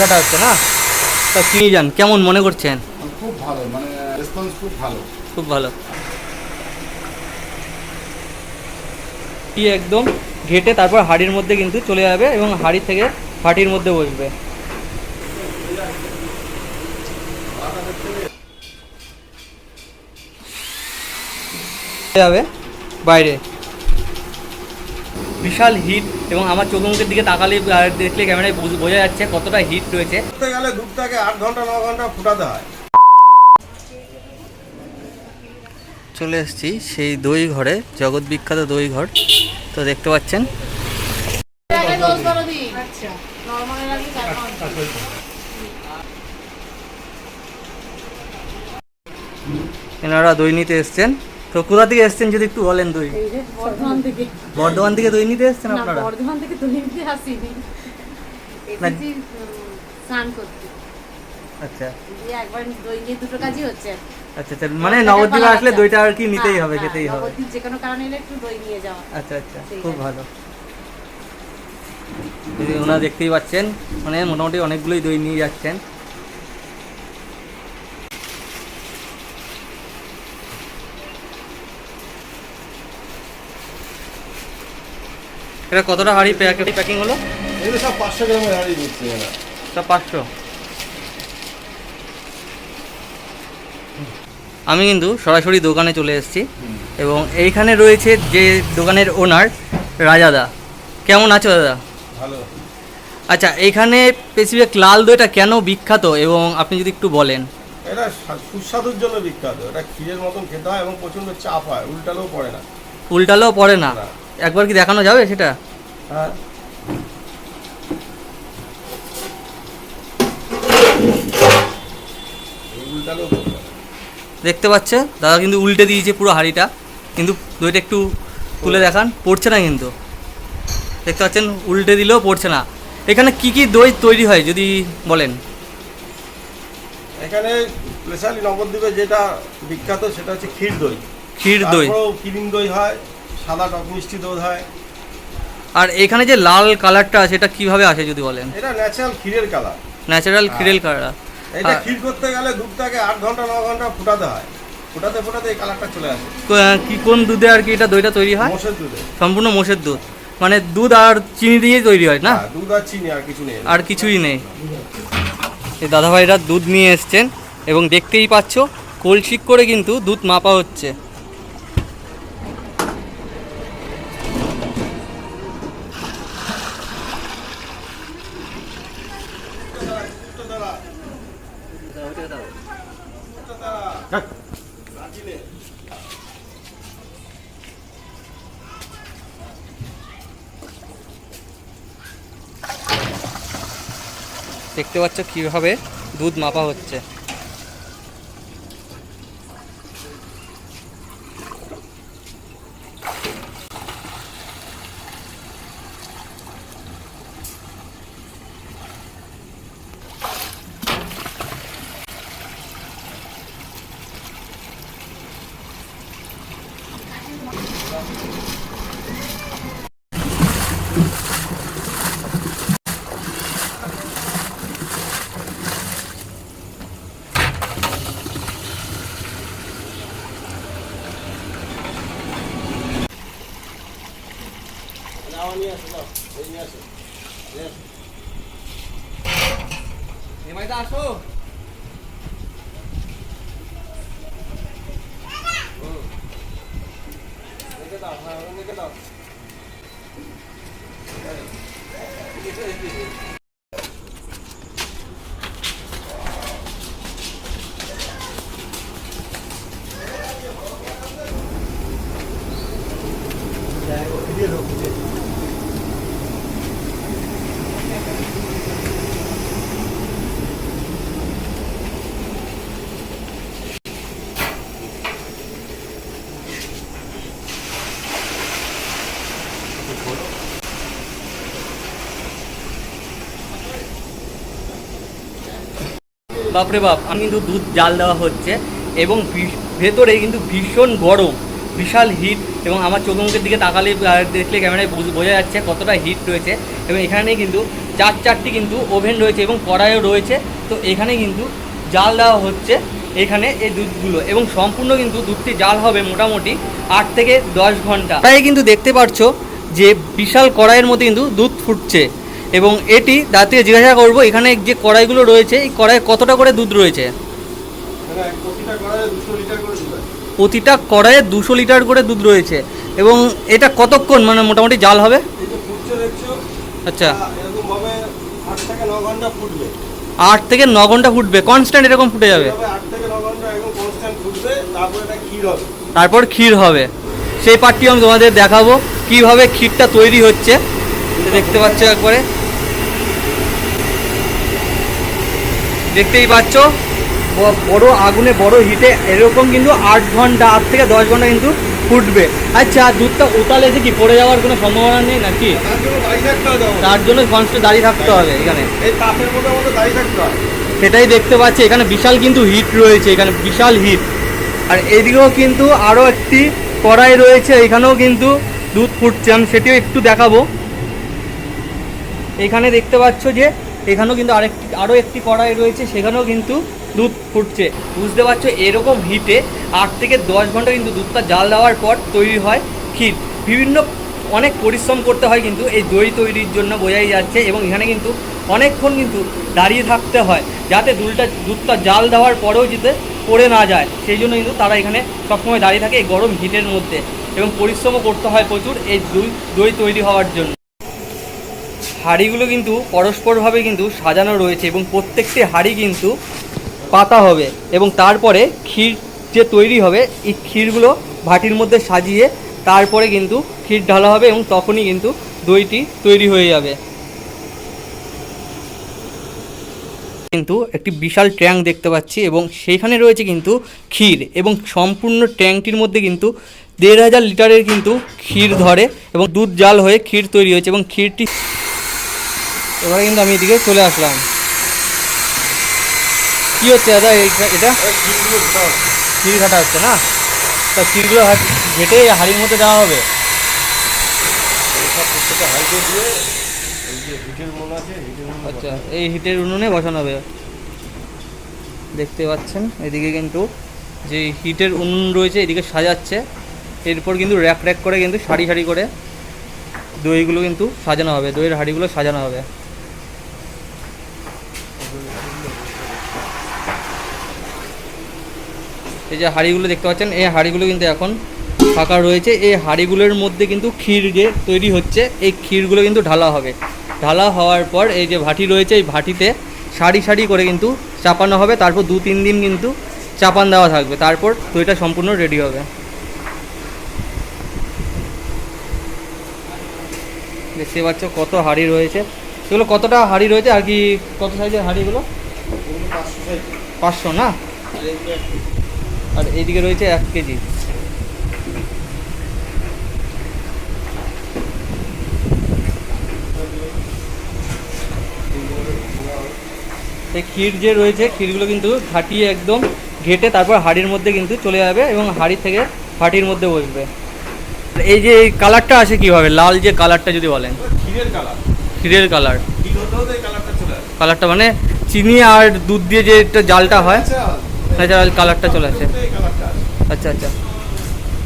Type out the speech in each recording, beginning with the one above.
ঘাটা হচ্ছে না? তা কিনে যান কেমন মনে করছেন? খুব ভালো মানে রেসপন্স খুব ভালো। খুব ভালো। কি একদম ঘেটে তারপর হাড়ির মধ্যে কিন্তু চলে যাবে এবং হাড়ি থেকে ফাটির মধ্যে বসবে। যাবে বাইরে। বিশাল হিট এবং আমার চোখ মুখের দিকে তাকালে দেখলে ক্যামেরায় বোঝ- বোঝা যাচ্ছে কতটা হিট রয়েছে। গেলে দুধটাকে আট ঘণ্টা ন ঘণ্টা ফুটাতে হয়। চলে এসেছি সেই দই ঘরে জগৎ বিখ্যাত দই ঘর। তো দেখতে পাচ্ছেন। এনারা দই নিতে এসছেন। তো কোথা থেকে এসছেন যদি একটু বলেন দই? বর্ধমান থেকে। বর্ধমান থেকে দই নিতে এসছেন আপনারা? বর্ধমান থেকে তো নিতে আসিনি। এসেছি স্নান করতে। আচ্ছা। একবার দই নিয়ে দুটো কাজই হচ্ছে। আচ্ছা আচ্ছা মানে নবদ্বীপে আসলে দইটা আর কি নিতেই হ্যাঁ, হবে হ্যাঁ, খেতেই হবে। নবদ্বীপ যে কোনো কারণে এলে একটু দই নিয়ে যাওয়া। আচ্ছা আচ্ছা খুব ভালো। ওনারা দেখতেই পাচ্ছেন মানে মোটামুটি অনেকগুলোই দই নিয়ে যাচ্ছেন। এটা কতটা হাড়ি প্যাকিং হলো? এগুলো সব পাঁচশো গ্রামের হাড়ি দিচ্ছে তা পাঁচশো? আমি কিন্তু সরাসরি দোকানে চলে এসেছি এবং এইখানে রয়েছে যে দোকানের ওনার রাজাদা কেমন আছো দাদা? ভালো। আচ্ছা এইখানে স্পেসিফিক লাল দইটা কেন বিখ্যাত এবং আপনি যদি একটু বলেন। এটা সুস্বাদুর জন্য বিখ্যাত। এটা ক্ষীরের মতন খেতে হয় এবং প্রচণ্ড চাপ হয় উল্টালেও পড়ে না। উল্টালেও পড়ে না। একবার কি দেখানো যাবে সেটা? হ্যাঁ। দেখতে পাচ্ছে? দাদা কিন্তু উল্টে দিয়েছে পুরো হাঁড়িটা। কিন্তু দইটা একটু তুলে দেখান। পড়ছে না কিন্তু। দেখতে পাচ্ছেন উল্টে দিলেও পড়ছে না। এখানে কি কি দই তৈরি হয় যদি বলেন? এখানে স্পেশালি নবদ্বীপে যেটা বিখ্যাত সেটা হচ্ছে ক্ষীর দই। ক্ষীর দই। ক্রিম দই হয়। সাদা টক মিষ্টি দই হয়। আর এখানে যে লাল কালারটা আছে এটা কীভাবে আসে যদি বলেন? এটা ন্যাচারাল ক্ষীরের কালার। ন্যাচারাল। ক্ষীরের কালার। এটা ক্ষীর করতে গেলে দুধটাকে আট ঘণ্টা ন ঘণ্টা ফুটাতে হয়। ফুটাতে ফুটাতে এই কালারটা চলে আসে। কি কোন দুধে আর কি এটা দইটা তৈরি হয়? মোষের দুধে। সম্পূর্ণ মোষের দুধ। মানে দুধ আর চিনি দিয়ে তৈরি হয় না? হ্যাঁ, দুধ আর চিনি আর কিছু নেই। আর কিছুই নেই। এই দাদাভাইরা দুধ নিয়ে এসছেন এবং দেখতেই পাচ্ছ কলসিক করে কিন্তু দুধ মাপা হচ্ছে। দেখতে পাচ্ছ কীভাবে দুধ মাপা হচ্ছে। আসো বাপরে বাপ, আমি কিন্তু দুধ, জাল দেওয়া হচ্ছে এবং ভেতরে কিন্তু ভীষণ গরম, বিশাল হিট এবং আমার চোখ মুখের দিকে তাকালে দেখলে ক্যামেরায় বুঝ- বোঝা যাচ্ছে কতটা হিট রয়েছে এবং এখানে কিন্তু চার চারটি কিন্তু ওভেন রয়েছে এবং কড়াইও রয়েছে। তো এখানে কিন্তু জাল দেওয়া হচ্ছে এখানে এই দুধগুলো এবং সম্পূর্ণ কিন্তু দুধটি জাল হবে মোটামুটি আট থেকে দশ ঘণ্টা। তাই কিন্তু দেখতে পাচ্ছ যে বিশাল কড়াইয়ের মধ্যে কিন্তু দুধ ফুটছে। এবং এটি দাঁতে জিজ্ঞাসা করব, এখানে যে কড়াইগুলো রয়েছে, এই কড়াইয়ে কতটা করে দুধ রয়েছে? প্রতিটা কড়াইয়ে দুশো লিটার করে দুধ রয়েছে। এবং এটা কতক্ষণ মানে মোটামুটি জাল হবে? আচ্ছা। আট থেকে ন ঘণ্টা ফুটবে। কনস্ট্যান্ট এরকম ফুটে যাবে। তারপর ক্ষীর হবে। সেই পার্টটি আমি তোমাদের দেখাবো। কীভাবে ক্ষীরটা তৈরি হচ্ছে। দেখতে পাচ্ছ একবারে। দেখতেই পাচ্ছ। বড় আগুনে বড় হিটে এরকম কিন্তু আট ঘণ্টা আট থেকে দশ ঘণ্টা কিন্তু ফুটবে। আচ্ছা দুধটা উতালে যে কি পড়ে যাওয়ার কোনো সম্ভাবনা নেই নাকি? তার জন্য কনস্ট্যান্ট দাঁড়িয়ে থাকতে হবে এখানে। সেটাই দেখতে পাচ্ছি। এখানে বিশাল কিন্তু হিট রয়েছে এখানে বিশাল হিট। আর এদিকেও কিন্তু আরও একটি কড়াই রয়েছে এখানেও কিন্তু দুধ ফুটছে। আমি সেটিও একটু দেখাবো। এখানে দেখতে পাচ্ছ যে এখানেও কিন্তু আরেকটি আরও একটি কড়াই রয়েছে, সেখানেও কিন্তু দুধ ফুটছে। বুঝতে পারছ, এরকম হিটে আট থেকে দশ ঘণ্টা কিন্তু দুধটা জাল দেওয়ার পর তৈরি হয় ক্ষীর। বিভিন্ন অনেক পরিশ্রম করতে হয় কিন্তু এই দই তৈরির জন্য বোঝাই যাচ্ছে এবং এখানে কিন্তু অনেকক্ষণ কিন্তু দাঁড়িয়ে থাকতে হয়, যাতে দুধটা দুধটা জাল দেওয়ার পরেও যাতে পড়ে না যায়। সেই জন্য কিন্তু তারা এখানে সবসময় দাঁড়িয়ে থাকে এই গরম হিটের মধ্যে এবং পরিশ্রমও করতে হয় প্রচুর এই দই দই তৈরি হওয়ার জন্য। হাঁড়িগুলো কিন্তু পরস্পরভাবে কিন্তু সাজানো রয়েছে এবং প্রত্যেকটি হাঁড়ি কিন্তু পাতা হবে এবং তারপরে ক্ষীর যে তৈরি হবে, এই ক্ষীরগুলো ভাটির মধ্যে সাজিয়ে তারপরে কিন্তু ক্ষীর ঢালা হবে এবং তখনই কিন্তু দইটি তৈরি হয়ে যাবে। কিন্তু একটি বিশাল ট্যাঙ্ক দেখতে পাচ্ছি এবং সেইখানে রয়েছে কিন্তু ক্ষীর এবং সম্পূর্ণ ট্যাঙ্কটির মধ্যে কিন্তু দেড় হাজার লিটারের কিন্তু ক্ষীর ধরে এবং দুধ জাল হয়ে ক্ষীর তৈরি হয়েছে এবং ক্ষীরটি এবারে কিন্তু আমি এদিকে চলে আসলাম। কি হচ্ছে দাদা? এটা? দিতে ঘাটা হচ্ছে। না? তা হাট- ঘেটে হাঁড়ির মধ্যে দেওয়া হবে? আচ্ছা এই হিটের উনুনে বসানো হবে। দেখতে পাচ্ছেন এদিকে কিন্তু যে হিটের উনুন রয়েছে এদিকে সাজাচ্ছে। এরপর কিন্তু র্যাক র্যাক করে কিন্তু সারি সারি করে দইগুলো কিন্তু সাজানো হবে দইয়ের হাঁড়িগুলো সাজানো হবে। এই যে হাঁড়িগুলো দেখতে পাচ্ছেন এই হাঁড়িগুলো কিন্তু এখন ফাঁকা রয়েছে। এই হাঁড়িগুলোর মধ্যে কিন্তু ক্ষীর যে তৈরি হচ্ছে এই ক্ষীরগুলো কিন্তু ঢালা হবে। ঢালা হওয়ার পর এই যে ভাটি রয়েছে এই ভাটিতে সারি সারি করে কিন্তু চাপানো হবে। তারপর দু তিন দিন কিন্তু চাপান দেওয়া থাকবে। তারপর দইটা সম্পূর্ণ রেডি হবে। দেখতে পাচ্ছ কত হাঁড়ি রয়েছে। এগুলো কতটা হাঁড়ি রয়েছে? আর কি কত সাইজের হাঁড়িগুলো? পাঁচশো না? আর এইদিকে রয়েছে এক কেজি। এই ক্ষীর যে রয়েছে ক্ষীরগুলো কিন্তু ঘাটিয়ে একদম ঘেটে তারপর হাঁড়ির মধ্যে কিন্তু চলে যাবে এবং হাঁড়ি থেকে হাঁটির মধ্যে বসবে। এই যে এই কালারটা আসে কীভাবে? লাল যে কালারটা যদি বলেন। ক্ষীরের কালার। ক্ষীরের কালার। কালারটা মানে চিনি আর দুধ দিয়ে যে একটা জালটা হয়। আচ্ছা। ন্যাচারাল কালারটা চলে আসে। আচ্ছা আচ্ছা।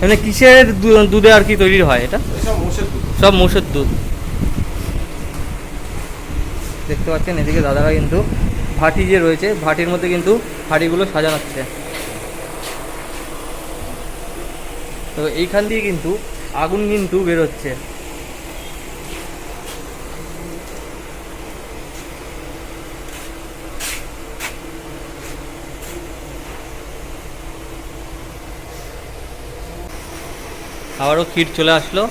মানে কিসের দুধে আর কি তৈরি হয় এটা? সব মোষের দুধ। দেখতে পাচ্ছেন এদিকে দাদারা কিন্তু ভাটি যে রয়েছে ভাটির মধ্যে কিন্তু হাঁড়িগুলো সাজানোচ্ছে তো এইখান দিয়ে কিন্তু আগুন কিন্তু বেরোচ্ছে। আবারও ক্ষীর চলে আসলো।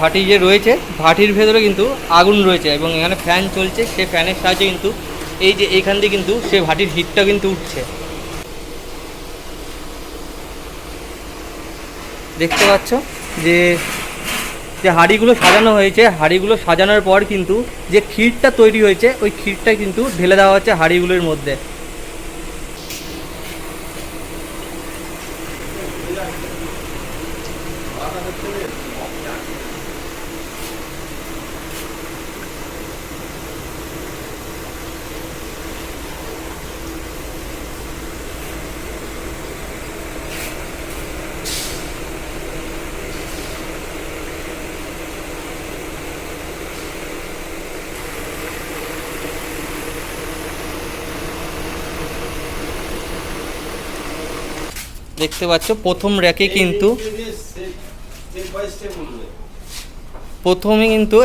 ভাটি যে রয়েছে, ভাটির ভেতরে কিন্তু আগুন রয়েছে এবং এখানে ফ্যান চলছে, সে ফ্যানের সাহায্যে কিন্তু এই যে এইখান দিয়ে কিন্তু সে ভাটির হিটটা কিন্তু উঠছে। দেখতে পাচ্ছ যে যে হাঁড়িগুলো সাজানো হয়েছে। হাঁড়িগুলো সাজানোর পর কিন্তু যে ক্ষীরটা তৈরি হয়েছে, ওই ক্ষীরটা কিন্তু ঢেলে দেওয়া হচ্ছে হাঁড়িগুলোর মধ্যে। দেখতে পাচ্ছ প্রথম র্যাকে কিন্তু প্রথমে কিন্তু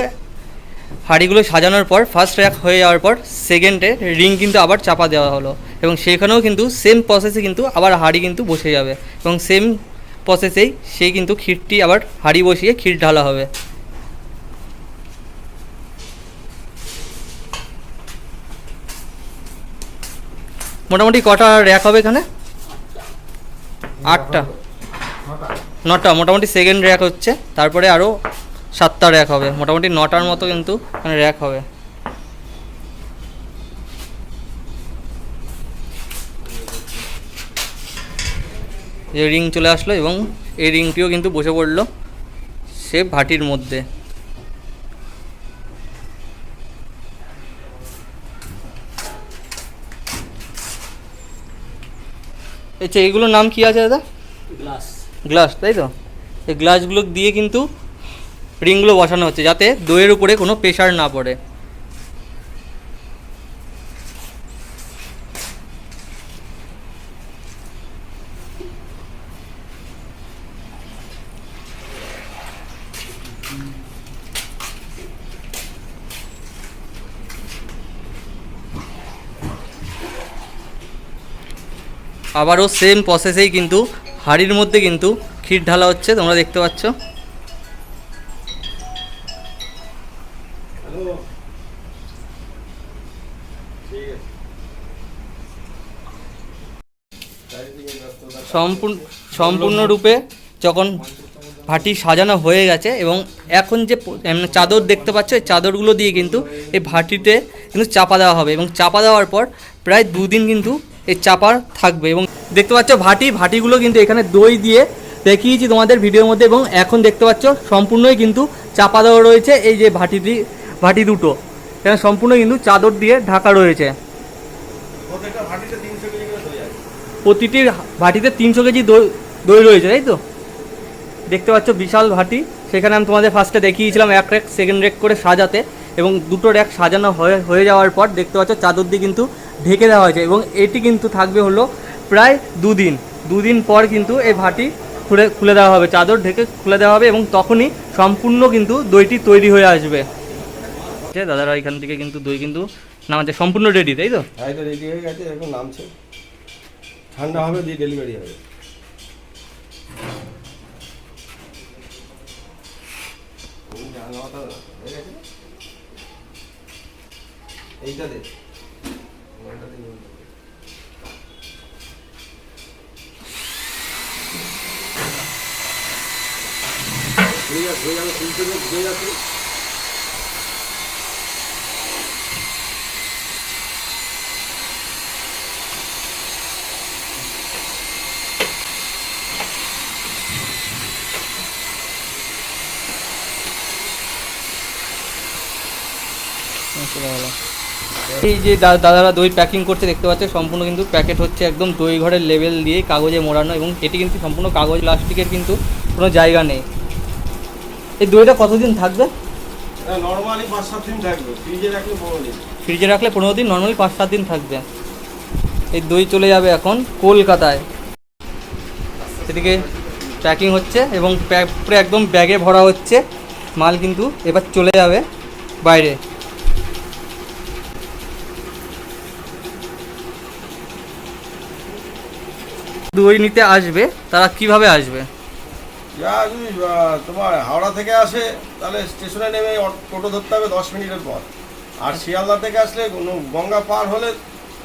হাঁড়িগুলো সাজানোর পর ফার্স্ট র্যাক হয়ে যাওয়ার পর সেকেন্ডে রিং কিন্তু আবার চাপা দেওয়া হলো। এবং সেখানেও কিন্তু সেম প্রসেসে কিন্তু আবার হাঁড়ি কিন্তু বসে যাবে। এবং সেম প্রসেসেই সেই কিন্তু ক্ষীরটি আবার হাঁড়ি বসিয়ে ক্ষীর ঢালা হবে। মোটামুটি কটা র্যাক হবে এখানে? আটটা। নটা, মোটামুটি সেকেন্ড র্যাক হচ্ছে। তারপরে আরও সাতটা র্যাক হবে। মোটামুটি নটার মতো কিন্তু এখানে র্যাক হবে। যে রিং চলে আসলো এবং এই রিংটিও কিন্তু বসে পড়ল সে ভাটির মধ্যে। আচ্ছা এগুলোর নাম কি আছে দাদা? গ্লাস। গ্লাস তাই তো? এই গ্লাসগুলো দিয়ে কিন্তু রিংগুলো বসানো হচ্ছে যাতে দইয়ের উপরে কোনো প্রেশার না পড়ে। আবারও সেম প্রসেসেই কিন্তু, হাঁড়ির মধ্যে কিন্তু ক্ষীর ঢালা হচ্ছে, তোমরা দেখতে পাচ্ছ। সম্পূর্ণ, সম্পূর্ণরূপে যখন ভাটি সাজানো হয়ে গেছে এবং এখন যে চাদর দেখতে পাচ্ছ, এই চাদরগুলো দিয়ে কিন্তু এই ভাটিতে কিন্তু চাপা দেওয়া হবে এবং চাপা দেওয়ার পর প্রায় দুদিন কিন্তু এই চাপা থাকবে এবং দেখতে পাচ্ছ ভাটি ভাটিগুলো কিন্তু এখানে দই দিয়ে দেখিয়েছি তোমাদের ভিডিওর মধ্যে এবং এখন দেখতে পাচ্ছ সম্পূর্ণই কিন্তু চাপা দেওয়া রয়েছে এই যে ভাটিটি ভাটি দুটো। এখানে সম্পূর্ণ কিন্তু চাদর দিয়ে ঢাকা রয়েছে। প্রতিটি ভাটিতে তিনশো কেজি দই দই রয়েছে তাই তো? দেখতে পাচ্ছ বিশাল ভাটি। সেখানে আমি তোমাদের ফার্স্টে দেখিয়েছিলাম এক রেক সেকেন্ড রেক করে সাজাতে। এবং দুটো র্যাক সাজানো হয়ে হয়ে যাওয়ার পর দেখতে পাচ্ছ চাদর দিয়ে কিন্তু ঢেকে দেওয়া হয়েছে এবং এটি কিন্তু থাকবে হলো প্রায় দুদিন। দুদিন পর কিন্তু এই ভাটি খুলে খুলে দেওয়া হবে। চাদর ঢেকে খুলে দেওয়া হবে এবং তখনই সম্পূর্ণ কিন্তু দইটি তৈরি হয়ে আসবে। দাদারা এখান থেকে কিন্তু দই কিন্তু নামাচ্ছে সম্পূর্ণ রেডি তাই তো? হ্যাঁ রেডি হয়ে গেছে এখন নামছে। ঠান্ডা হবে দিয়ে ডেলিভারি হবে। হয়ে গেছে? এইটা দে ওইটা দে। হয়ে যাবে হয়ে যাবে তিনটে লোক হয়ে যাচ্ছে এই যে দাদারা দই প্যাকিং করতে দেখতে পাচ্ছে সম্পূর্ণ কিন্তু প্যাকেট হচ্ছে একদম দই ঘরের লেভেল দিয়ে কাগজে মোড়ানো এবং এটি কিন্তু সম্পূর্ণ কাগজ প্লাস্টিকের কিন্তু কোনো জায়গা নেই। এই দইটা কতদিন থাকবে? নর্মালি পাঁচ সাত দিন থাকবে ফ্রিজে রাখলে পনেরো দিন। ফ্রিজে রাখলে পনেরো দিন নর্মালি পাঁচ সাত দিন থাকবে। এই দই চলে যাবে এখন কলকাতায়। সেদিকে প্যাকিং হচ্ছে এবং প্যাক পুরো একদম ব্যাগে ভরা হচ্ছে। মাল কিন্তু এবার চলে যাবে বাইরে। দই নিতে আসবে তারা কীভাবে আসবে? যা যদি তোমার হাওড়া থেকে আসে তাহলে স্টেশনে নেমে টোটো ধরতে হবে দশ মিনিটের পর আর শিয়ালদা থেকে আসলে গঙ্গা পার হলে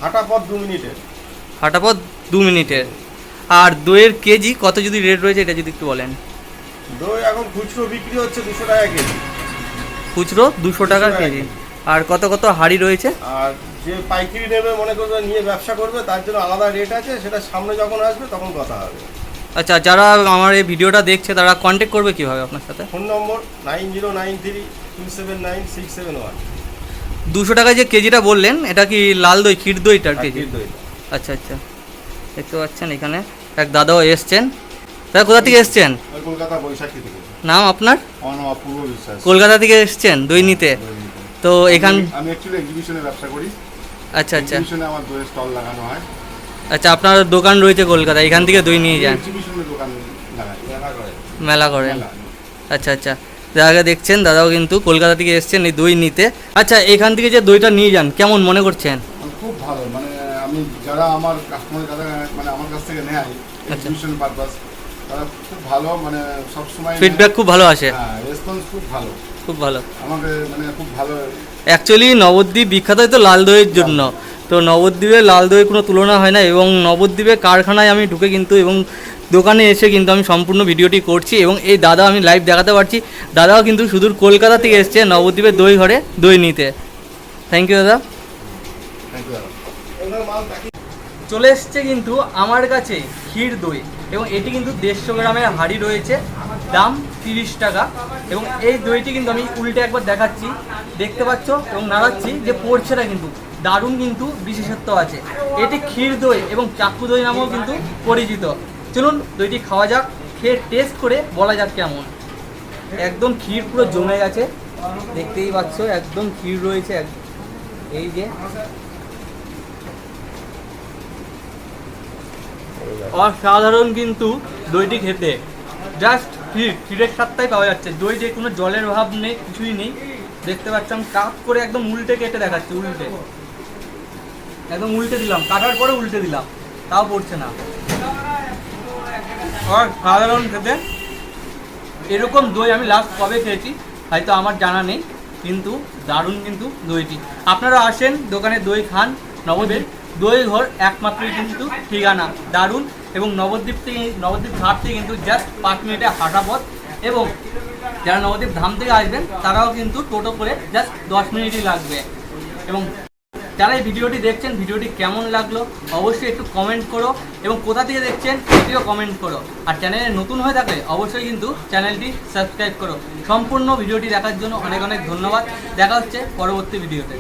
হাঁটা পথ দু মিনিটের। হাঁটা পথ দু মিনিটের। আর দইয়ের কেজি কত যদি রেট রয়েছে এটা যদি একটু বলেন। দই এখন খুচরো বিক্রি হচ্ছে দুশো টাকা কেজি। খুচরো দুশো টাকা কেজি। আর কত কত হাড়ি রয়েছে? আর যে পাইকারি নেবে মনে করবে নিয়ে ব্যবসা করবে তার জন্য আলাদা রেট আছে সেটা সামনে যখন আসবে তখন কথা হবে। আচ্ছা যারা আমার এই ভিডিওটা দেখছে তারা কন্ট্যাক্ট করবে কীভাবে আপনার সাথে? Phone number nine zero nine three two seven nine six seven one. দুশো টাকায় যে কেজিটা বললেন এটা কি লাল দই ক্ষীর দইটার কেজি? আচ্ছা আচ্ছা। দেখতে পাচ্ছেন এখানে এক দাদাও এসছেন। দাদা কোথা থেকে এসছেন? কলকাতা বৈশাখী থেকে। নাম আপনার? বিশ্বাস। কলকাতা থেকে এসছেন দই নিতে। তো এখান আমি- আমি অ্যাকচুয়ালি এক্সিবিশনে ব্যবসা করি। আচ্ছা আচ্ছা। এক্সিবিশনে আমার দইয়ের স্টল লাগানো হয়। আচ্ছা আপনার দোকান রয়েছে কলকাতা এখান থেকে দই নিয়ে যান। এক্সিবিশনে দোকান লাগাই। মেলা করেন মেলা। আচ্ছা আচ্ছা। দাদাকে দেখছেন দাদাও কিন্তু কলকাতা থেকে এসছেন এই দই নিতে। আচ্ছা এখান থেকে যে দইটা নিয়ে যান কেমন মনে করছেন? খুব ভালো মানে আমি যারা আমার কাস্টমার যারা মানে আমার কাছ থেকে নেয় আচ্ছা। এক্সিবিশন পারপাস তারা খুব ভালো মানে সবসময় ফিডব্যাক খুব ভালো আসে। হ্যাঁ রেসপন্স খুব ভালো। খুব ভালো। আমাকে মানে খুব ভালো। অ্যাকচুয়ালি নবদ্বীপ বিখ্যাত তো লাল দইয়ের জন্য। তো নবদ্বীপে লাল দইয়ের কোনো তুলনা হয় না এবং নবদ্বীপের কারখানায় আমি ঢুকে কিন্তু এবং দোকানে এসে কিন্তু আমি সম্পূর্ণ ভিডিওটি করছি এবং এই দাদা আমি লাইভ দেখাতে পারছি। দাদাও কিন্তু সুদূর কলকাতা থেকে এসছে নবদ্বীপের দই ঘরে দই নিতে। থ্যাংক ইউ দাদা। চলে এসছে কিন্তু আমার কাছে ক্ষীর দই। এবং এটি কিন্তু দেড়শো গ্রামের হাঁড়ি রয়েছে। দাম তিরিশ টাকা। এবং এই দইটি কিন্তু আমি উল্টে একবার দেখাচ্ছি। দেখতে পাচ্ছ এবং নাড়াচ্ছি যে পড়ছে না কিন্তু দারুণ কিন্তু বিশেষত্ব আছে। এটি ক্ষীর দই এবং চাকু দই নামেও কিন্তু পরিচিত। চলুন দইটি খাওয়া যাক, খেয়ে টেস্ট করে বলা যাক কেমন। একদম ক্ষীর পুরো জমে গেছে। দেখতেই পাচ্ছ, একদম ক্ষীর রয়েছে। এই যে অসাধারণ কিন্তু দইটি খেতে জাস্ট ক্ষীর ক্ষীরের স্বাদটাই পাওয়া যাচ্ছে। দই যে কোনো জলের অভাব নেই কিছুই নেই। দেখতে পাচ্ছেন কাপ করে একদম উল্টে কেটে দেখাচ্ছে উল্টে। একদম উল্টে দিলাম কাটার পরে উল্টে দিলাম। তাও পড়ছে না। সাধারণ খেতে। এরকম দই আমি লাস্ট কবে খেয়েছি হয়তো আমার জানা নেই কিন্তু দারুণ কিন্তু দইটি। আপনারা আসেন দোকানে দই খান নবদ্বীপ দই ঘর একমাত্রই কিন্তু ঠিকানা দারুণ। এবং নবদ্বীপ থেকে, নবদ্বীপ ঘাট থেকে কিন্তু জাস্ট পাঁচ মিনিটে হাঁটা পথ। এবং যারা নবদ্বীপ ধাম থেকে আসবেন, তারাও কিন্তু টোটো করে জাস্ট দশ মিনিটই লাগবে। এবং যারা এই ভিডিওটি দেখছেন, ভিডিওটি কেমন লাগল, অবশ্যই একটু কমেন্ট করো এবং কোথা থেকে দেখছেন, সেটিও কমেন্ট করো। আর চ্যানেলে নতুন হয়ে থাকলে অবশ্যই কিন্তু চ্যানেলটি সাবস্ক্রাইব করো। সম্পূর্ণ ভিডিওটি দেখার জন্য অনেক অনেক ধন্যবাদ। দেখা হচ্ছে পরবর্তী ভিডিওতে।